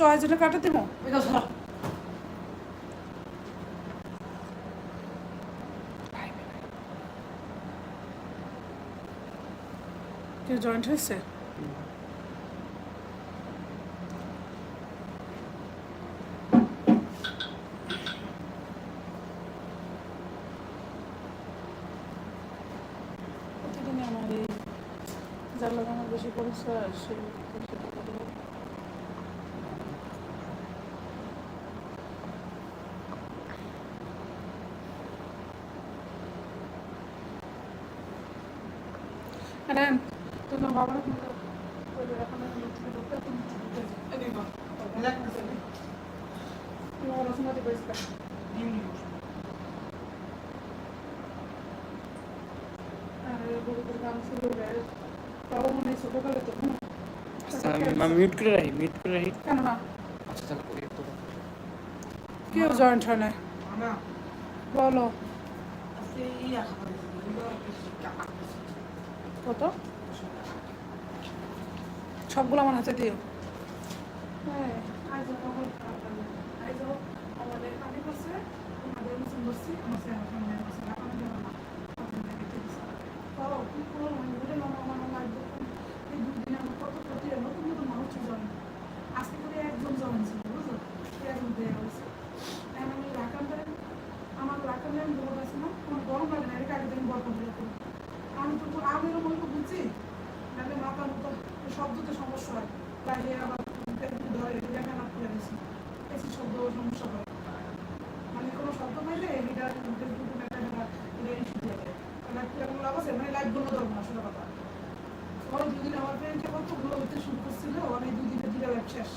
চয়েজটা কাটা দিব? জয়েন্ট হয়েছে? আমার এই জাল লাগানোর বেশি পরিচয় আছে তাও মনে হয় ছোটকালে তো হুম। আমি মিউট করে রাখি মিউট করে রাখি কেন না আচ্ছা তাহলে করি তো কেউ জয়েন্ট হয় না। বলো কত সবগুলো আমার হাতে দিও হ্যাঁ আমাদের করব কত হলো নতুন নতুন মানুষ জয়েন আজকে করে একজন জয়েন ছিল বুঝলো একজন দেওয়া হয়েছে আমি রাখানদের আমার রাখানদের আমি পারছি না আমার গরম লাগে না এটা আগে দিন গল্প করে করি আমি তো আমের মনে তো বুঝছি নাহলে মাথা মতো শব্দতে সমস্যা হয় বাইরে আবার ধরে করে গেছি বেশি শব্দ সমস্যা হয় মানে কোনো শব্দ পাইলে এটা ফেসবুকে দেখা এটা ইস্যু আছে মানে লাইভ বন্ধ ধরবো না কথা ওই দুদিন আমার ফ্রেন্ডকে কতগুলো হইতে শুরু করছিল অনেক দুই দিনে দুটা শেষ।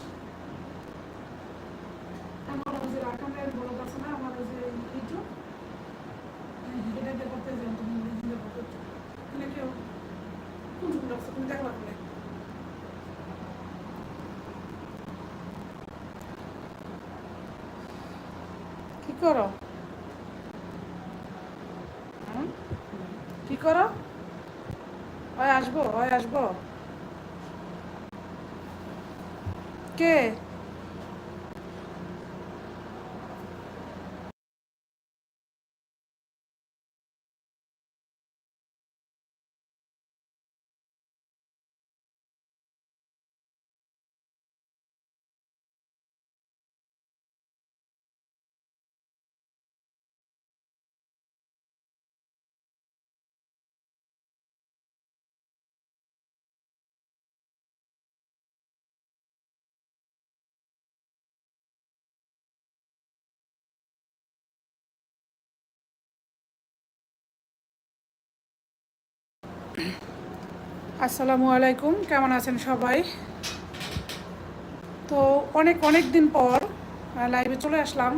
আমার যে রাখানের বড় আছে না, আমার যে ইউটিউব এটাতে করতে যাই তুমি নিজে করতে মানে কেউ কোন আছে তুমি দেখলা বলে কি করো? কি করো? ওই আসব ওই আসব কে আসসালামু আলাইকুম, কেমন আছেন সবাই? তো অনেক অনেক দিন পর লাইভে চলে আসলাম।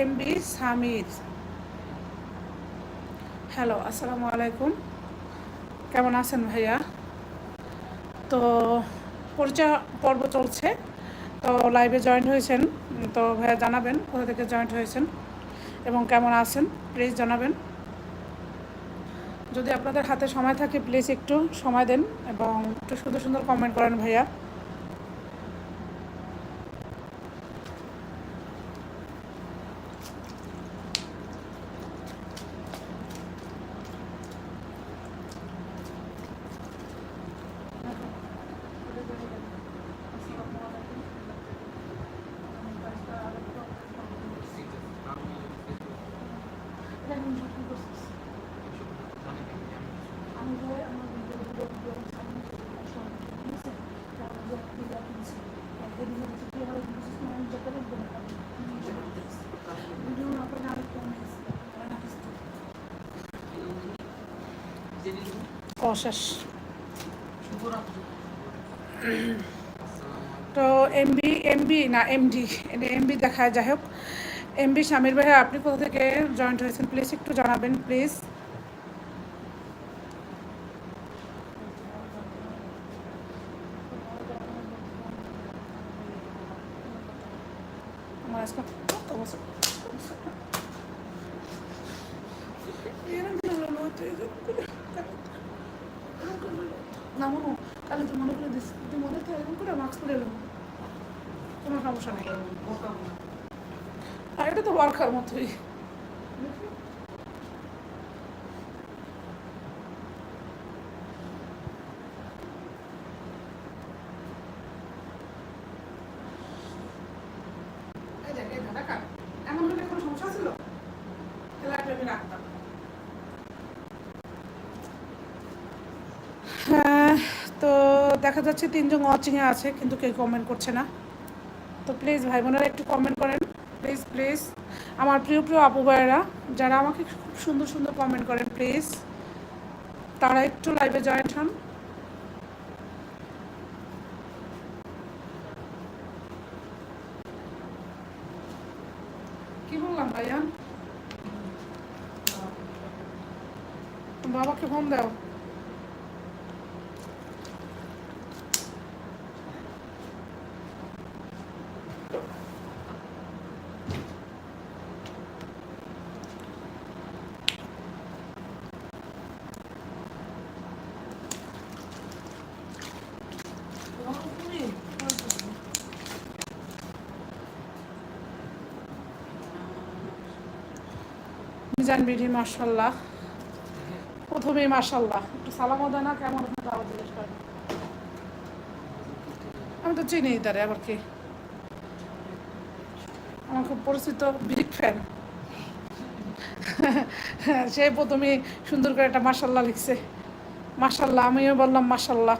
এমবি সামির হ্যালো আসসালামু আলাইকুম। কেমন আছেন ভাইয়া? তো পরিচয়, পর্ব চলছে। তো লাইভে জয়েন্ট হয়েছেন। তো ভাইয়া জানাবেন, কোথা থেকে জয়েন্ট হয়েছেন এবং কেমন আছেন? প্লিজ জানাবেন। যদি আপনাদের হাতে সময় থাকে প্লিজ একটু সময় দেন এবং একটু সুন্দর সুন্দর কমেন্ট করেন ভাইয়া। অশেষ তো এমবি এমবি না এমডি এমবি দেখায় যাই হোক। এমবি স্বামীর ভাই আপনি কোথা থেকে জয়েন্ট হয়েছেন? প্লিজ একটু জানাবেন প্লিজ হ্যাঁ তো দেখা যাচ্ছে তিনজন ওয়াচিংয়ে আছে কিন্তু কেউ কমেন্ট করছে না। তো প্লিজ ভাই বোনেরা একটু কমেন্ট করেন। প্লিজ প্লিজ আমার প্রিয় প্রিয় আপু ভাইয়েরা, যারা আমাকে খুব সুন্দর সুন্দর কমেন্ট করেন প্লিজ তারা একটু লাইভে জয়েন্ট হন কি বললাম ভাইয়া বাবাকে ফোন দাও মিজান বিডি মার্শাল্লাহ প্রথমেই মার্শাল্লাহ একটু সালামও দেয় না, কেমন আমি তো চিনি তারে আবার কি? আমার খুব পরিচিত বিগ ফ্যান। সে প্রথমে সুন্দর করে একটা মার্শাল্লাহ লিখছে। মার্শাল্লাহ আমিও বললাম মার্শাল্লাহ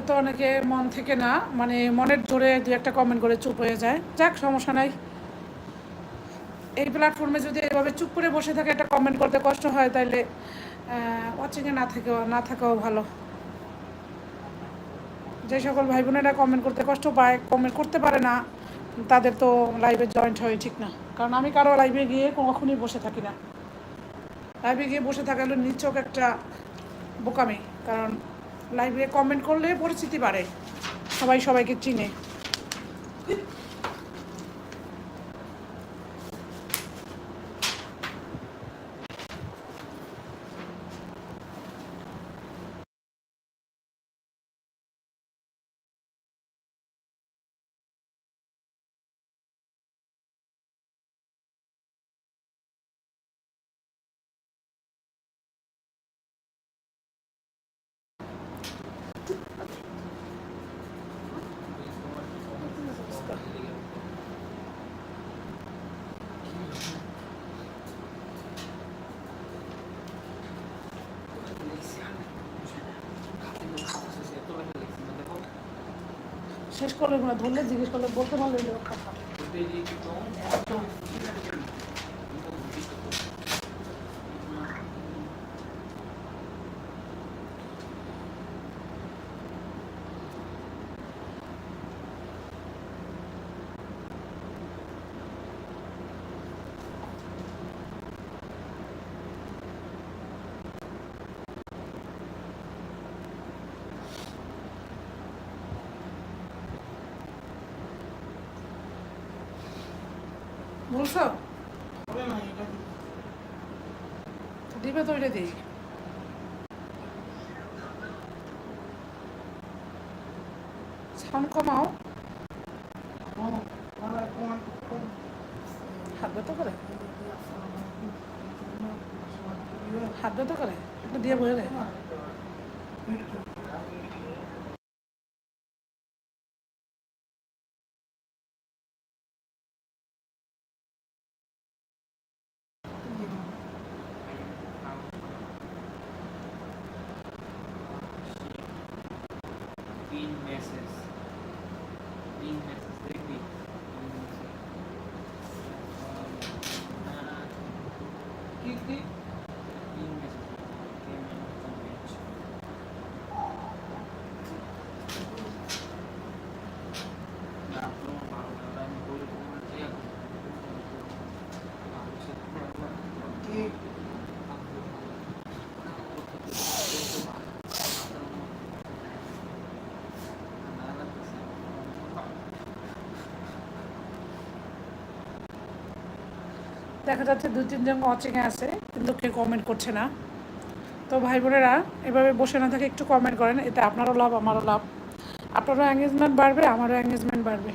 হয়তো অনেকে মন থেকে না মানে মনের জোরে দু একটা কমেন্ট করে চুপ হয়ে যায়। যাক, সমস্যা নাই। এই প্ল্যাটফর্মে যদি এভাবে চুপ করে বসে থাকে, একটা কমেন্ট করতে কষ্ট হয় তাহলে ওয়াচিংয়ে না থেকেও, না থাকাও ভালো। যে সকল ভাই বোনেরা কমেন্ট করতে কষ্ট পায় কমেন্ট করতে পারে না, তাদের তো লাইভে জয়েন্ট হয়, ঠিক না। কারণ আমি কারও লাইভে গিয়ে কখনই বসে থাকি না। লাইভে গিয়ে বসে থাকা হলো নিচক একটা বোকামি, কারণ লাইভে কমেন্ট করলে পরিচিতি বাড়ে। সবাই সবাইকে চিনে। শেষ করলে না ধরলে জিজ্ঞেস করলে বলতে পারলে কথা বলছো দিবে তো ওইটা দিই। সাউন্ড কমাও। হাত ব্যথা করে? হাত ব্যথা করে? একটু দিয়ে বলে দেখা যাচ্ছে দু তিনজন ওয়াচিংয়ে আছে, কিন্তু কেউ কমেন্ট করছে না। তো ভাই বোনেরা এভাবে বসে না থাকে একটু কমেন্ট করেন, এতে আপনারও লাভ, আমারও লাভ। আপনারও এঙ্গেজমেন্ট বাড়বে, আমারও এঙ্গেজমেন্ট বাড়বে।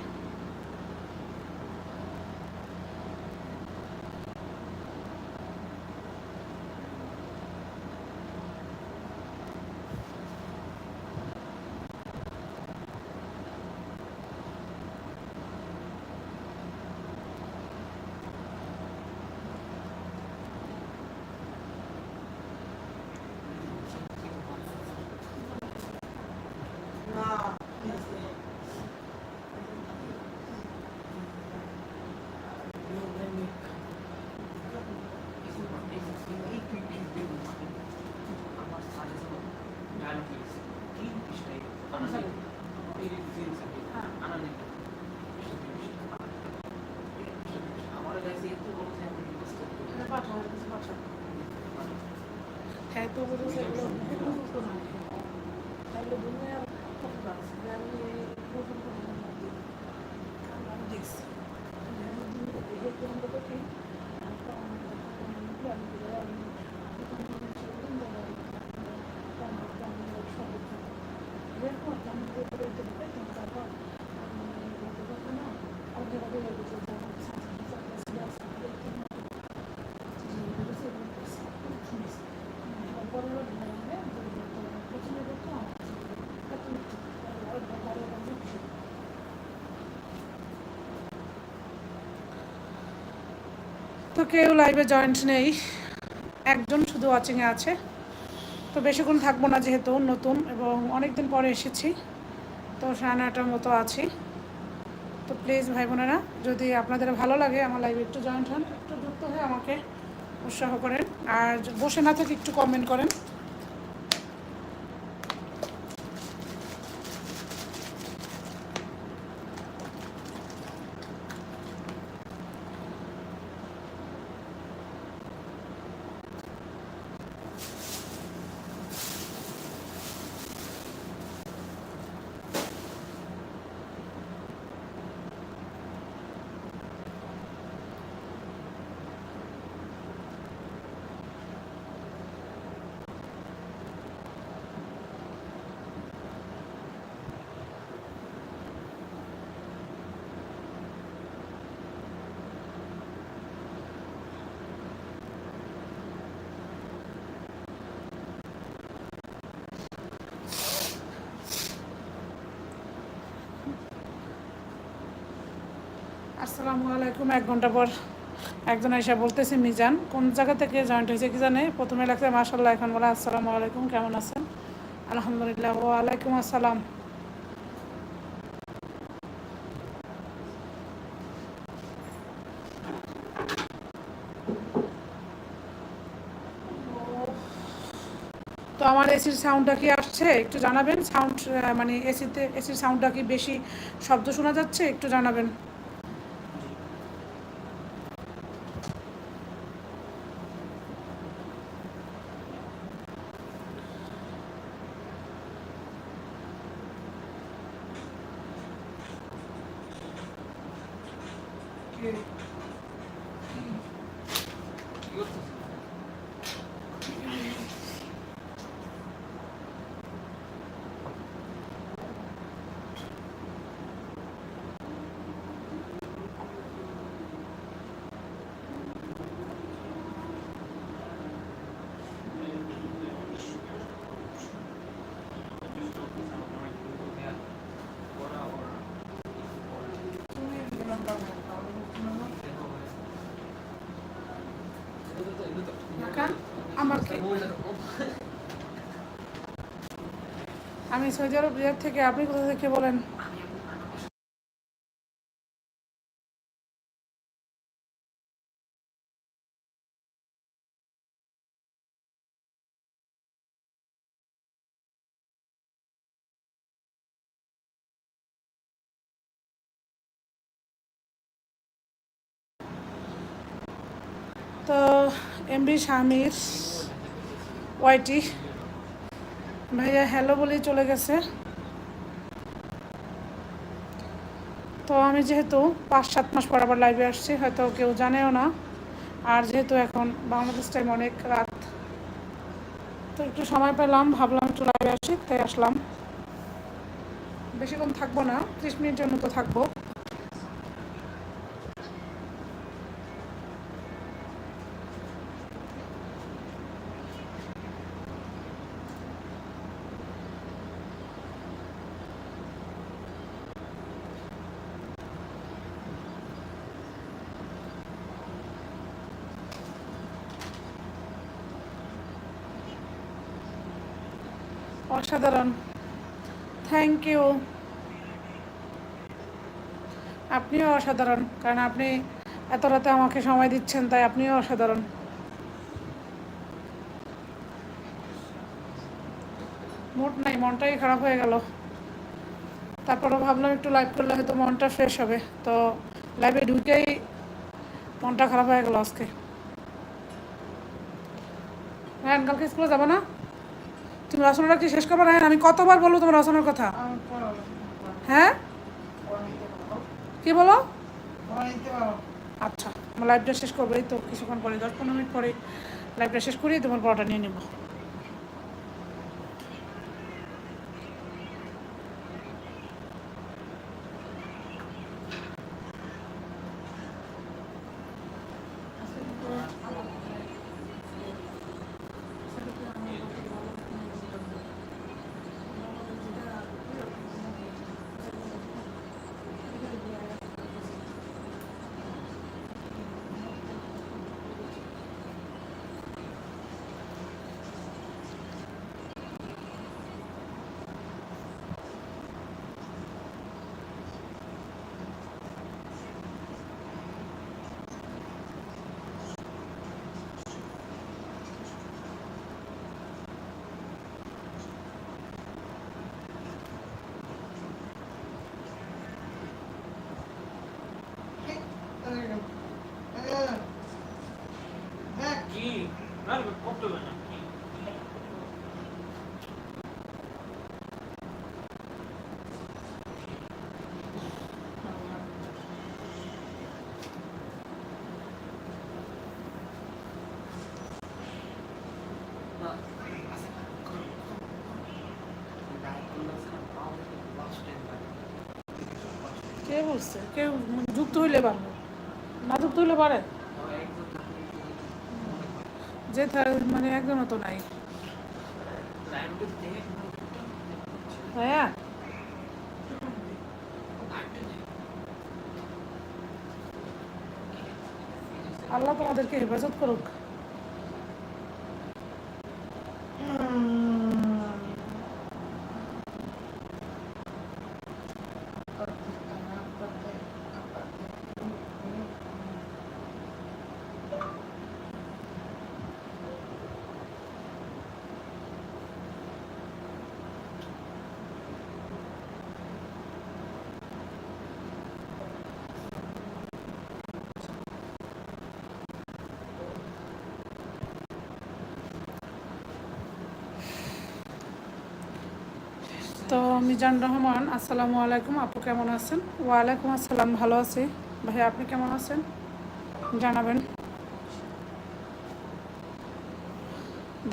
তো কেউ লাইভে জয়েন্ট নেই। একজন শুধু ওয়াচিংয়ে আছে। তো বেশিক্ষণ থাকব না যেহেতু নতুন এবং অনেক দিন পরে এসেছি। তো সাড়ে নটার মতো আছি। তো প্লিজ ভাই বোনেরা, যদি আপনাদের ভালো লাগে আমার লাইভে একটু জয়েন্ট হন, একটু যুক্ত হয়ে আমাকে উৎসাহ করেন। আর বসে না থেকে একটু কমেন্ট করেন। আসসালামু আলাইকুম। এক ঘণ্টা পর একজন এসে বলতেছে, মিজান, কোন জায়গা থেকে জয়েন্ট হয়েছে কি জানে? প্রথমে লাগছে মাসাল্লাহ এখন বলে, আসসালামু আলাইকুম, কেমন আছেন? আলহামদুলিল্লাহ, ওয়ালাইকুম আসসালাম। তো আমার এসির সাউন্ডটা কি আসছে? একটু জানাবেন? সাউন্ড মানে এসিতে এসির সাউন্ডটা কি বেশি শব্দ শোনা যাচ্ছে? একটু জানাবেন। আমি সৌদি আরব রিয়াদ থেকে আপনি কোথা থেকে বলেন? তো এমবি স্বামীর ওয়াইটি। ভাইয়া হ্যালো বলেই চলে গেছে। তো আমি যেহেতু পাঁচ, সাত মাস পর আবার লাইভে আসছি, হয়তো কেউ জানেও না। আর যেহেতু এখন বাংলাদেশ টাইম অনেক রাত, তো একটু সময় পেলাম, ভাবলাম একটু লাইভে আসি, তাই আসলাম। বেশিক্ষণ থাকব না, ত্রিশ মিনিটের মতো থাকব। অসাধারণ। থ্যাংক ইউ আপনিও অসাধারণ, কারণ আপনি এত রাতে আমাকে সময় দিচ্ছেন, তাই আপনিও অসাধারণ। মুড নাই, মনটাই খারাপ হয়ে গেল। তারপরে ভাবলাম একটু লাইভ করলে হয়তো মনটা ফ্রেশ হবে। তো লাইভে ঢুকেই মনটা খারাপ হয়ে গেল আজকে। হ্যাঁ কালকে স্কুলে যাব না? তুমি রচনাটা কি শেষ করবে? না আমি কতবার বলব তোমার রচনার কথা? হ্যাঁ? কি বলো? আচ্ছা আমার লাইভটা শেষ করব। এই তো, কিছুক্ষণ পরে, দশ পনেরো মিনিট পরে লাইভটা শেষ করি তোমার পড়াটা নিয়ে নেব কি না করতে হবে না কে বলছে কেউ যুক্ত হইলে পারবে না। যুক্ত হইলে পারে? যে মানে একজনও তো নাই। হ্যাঁ আল্লাহ তোমাদেরকে হেফাজত করুক তো মিজান রহমান, আসসালামু আলাইকুম। আপু কেমন আছেন? ওয়ালাইকুম আসসালাম, ভালো আছি। ভাই, আপনি কেমন আছেন? জানাবেন।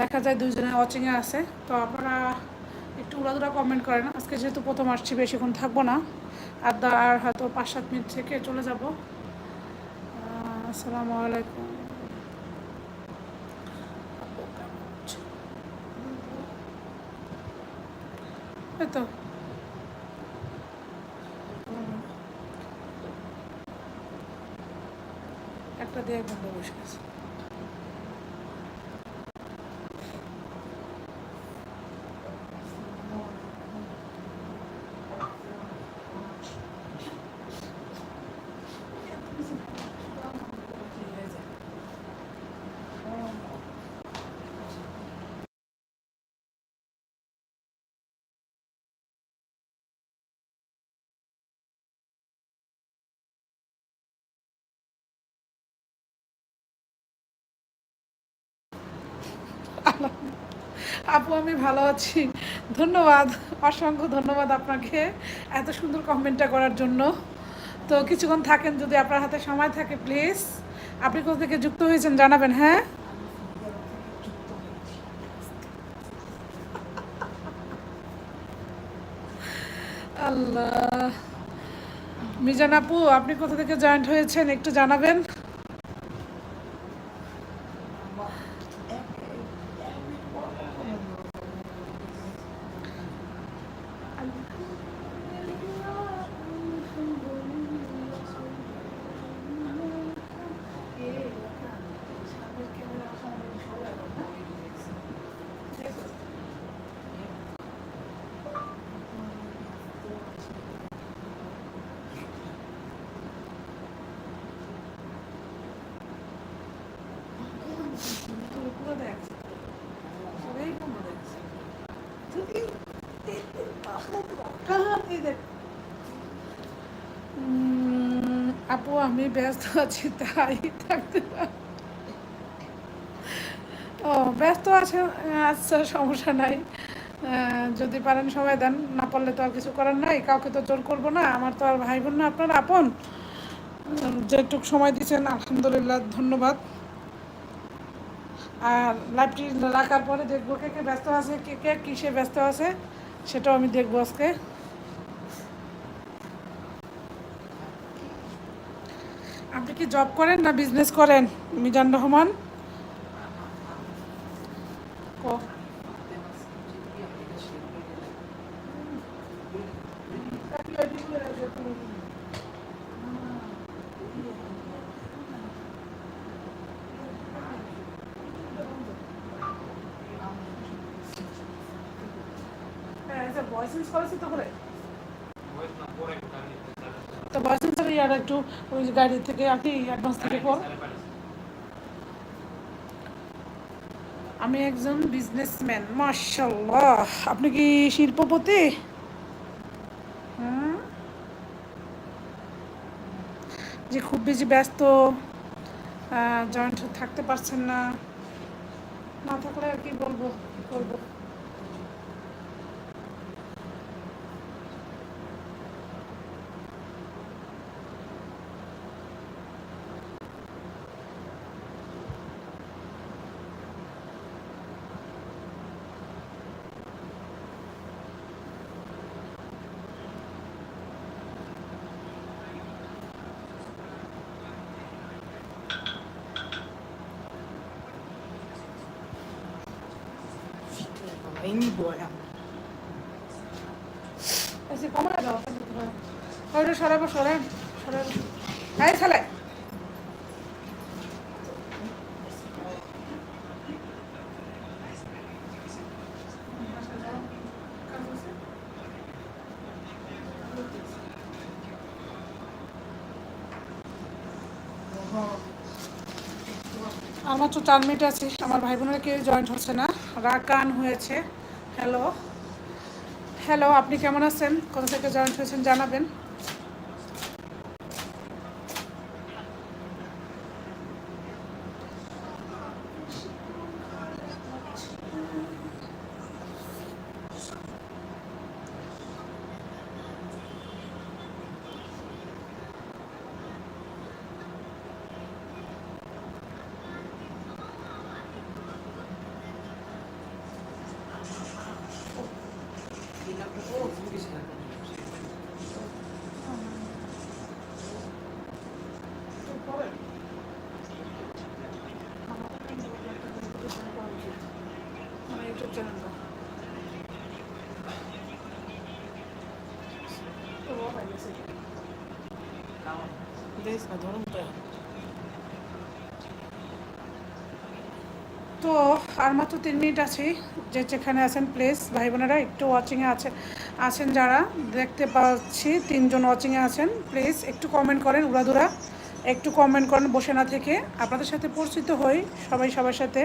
দেখা যায় দুইজনে ওয়াচিংয়ে আছে। তো আপনারা একটু উড়াদুরা কমেন্ট করেন। আজকে যেহেতু প্রথম আসছি, বেশিক্ষণ থাকব না। আর হয়তো পাঁচ সাত মিনিট থেকে চলে যাব। আসসালামু আলাইকুম আপু কেমন আছেন? এই তো একটা দিয়ে বন্ধ বসে আছে আপু, আমি ভালো আছি। ধন্যবাদ, অসংখ্য ধন্যবাদ আপনাকে এত সুন্দর কমেন্টটা করার জন্য। তো কিছুক্ষণ থাকেন, যদি আপনার হাতে সময় থাকে, প্লিজ। আপনি কোথা থেকে যুক্ত হয়েছেন জানাবেন হ্যাঁ? আল্লাহ। মিজান আপু, আপনি কোথা থেকে জয়েন্ট হয়েছেন একটু জানাবেন পুরো দেখছে সবাই পুরো দেখছে উম, আপু আমি ব্যস্ত আছি, তাই থাকতে ও, ব্যস্ত আছে আচ্ছা সমস্যা নাই। যদি পারেন সময় দেন, না পারলে তো আর কিছু করার নাই, কাউকে তো জোর করব না, আমার তো আর ভাই বোন না, আপনার আপন। যেটুক সময় দিচ্ছেন, আলহামদুলিল্লাহ, ধন্যবাদ। আর লাইভটি রাখার পরে দেখব কে কে ব্যস্ত আছে, কে কে কিসে ব্যস্ত আছে, সেটাও আমি দেখব আজকে। আপনি কি জব করেন না বিজনেস করেন মিজান রহমান হ্যাঁ, করেছি তো করে? পরে ইয়ার একটু ওই গাড়ি থেকে আপনি অ্যাডভান্স থেকে কর। আমি একজন বিজনেসম্যান মার্শাল্লাহ আপনি কি শিল্পপতি? যে খুব বেশি ব্যস্ত জয়েন্ট থাকতে পারছেন না। না থাকলে আর কি বলব কি করব এসে কমায় দাও ওইটা সরাবো সরান সরাবো এই ছেলে আর মাত্র চার মিনিট আছে, আমার ভাই বোনেরা কেউ জয়েন্ট হচ্ছে না। রাকান হয়েছে। হ্যালো হ্যালো আপনি কেমন আছেন? কোথা থেকে জয়েন্ট হয়েছেন জানাবেন আমার ইউটিউব চ্যানেলটা তো বড় হয়ে গেছে তো আর মাত্র তিন মিনিট আছে, যে যেখানে আছেন প্লিজ ভাই বোনেরা একটু ওয়াচিংয়ে আছে, আছেন যারা, দেখতে পাচ্ছি তিনজন ওয়াচিংয়ে আছেন প্লিজ একটু কমেন্ট করেন উড়াদুরা একটু কমেন্ট করেন, বসে না থেকে। আপনাদের সাথে পরিচিত হই, সবাই সবার সাথে,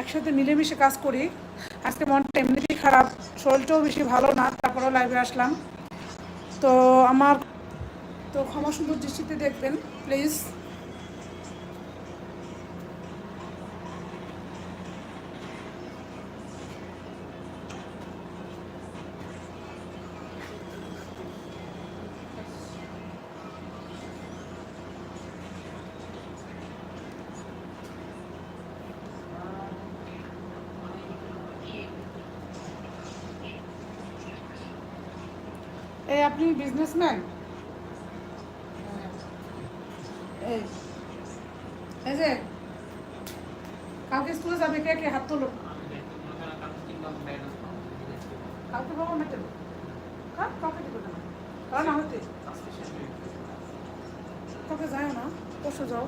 একসাথে মিলেমিশে কাজ করি। আজকে মনটা এমনিতেই খারাপ, শরীরটাও বেশি ভালো না, তারপরেও লাইভে আসলাম। তো আমার তো ক্ষমা সুন্দর দৃষ্টিতে দেখবেন প্লিজ এই আপনি বিজনেসম্যান কালকে বাবা মেটে কার কালকে দিবে না। কারণ না হতে। হয়ে কালকে যায় না। পরশু যাও।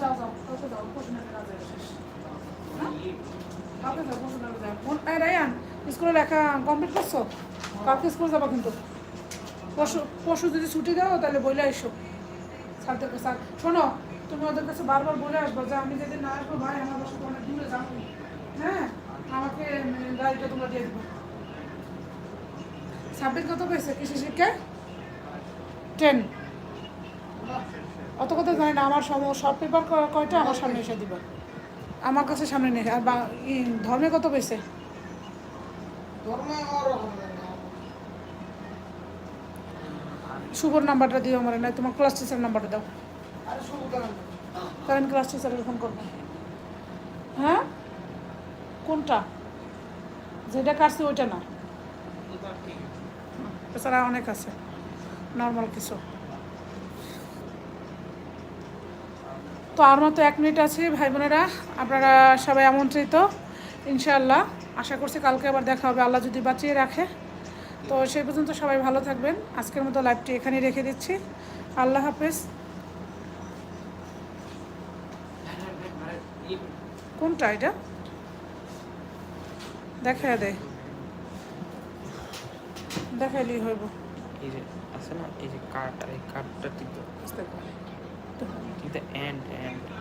যাও যাও। কালকে যাও। পরশু মেটে কাজে শেষ কালকে যাও, পরশু মেটে যাও। মন রায়ান, স্কুলে লেখা কমপ্লিট করছ? কালকে স্কুল যাব কিন্তু। পরশু পরশু যদি ছুটি দাও, তাহলে বলে এসো। স্যারদের স্যার শোনো তুমি ওদের কাছে বারবার বলে আসব যে আমি যদি না আসব ভাই আমার বাসা অনেক দূরে যাব হ্যাঁ? আমাকে গাড়িটা তোমরা দিয়ে দেবো। সাব্বির কত পেয়েছে? কৃষি শিক্ষায় টেন। অত কথা জানি না আমার সম সব পেপার কয়টা? আমার সামনে এসে দিবে। আমার কাছে সামনে নেই। আর ধর্মে কত পেয়েছে? শুভর নাম্বারটা দিও আমার না তোমার ক্লাস টিচার নাম্বারটা দাও। আমি ক্লাস টিচারের ফোন করব হ্যাঁ? কোনটা? যেটা কাটছি ওইটা না। এছাড়া অনেক আছে। নর্মাল কিছু। তো আর মতো এক মিনিট আছে ভাই বোনেরা আপনারা সবাই আমন্ত্রিত ইনশাআল্লাহ। আশা করছি কালকে আবার দেখা হবে। আল্লাহ যদি বাঁচিয়ে রাখে। তো সেই পর্যন্ত সবাই ভালো থাকবেন। আজকের মতো লাইভটি এখানেই রেখে দিচ্ছি। আল্লাহ হাফেজ। কোনটা এটা? দেখা দে। দেখাইলি হইব। এই যে আছে না এই যে কার্ড আর এই কার্ডটা পারি কিন্তু এন্ড এন্ড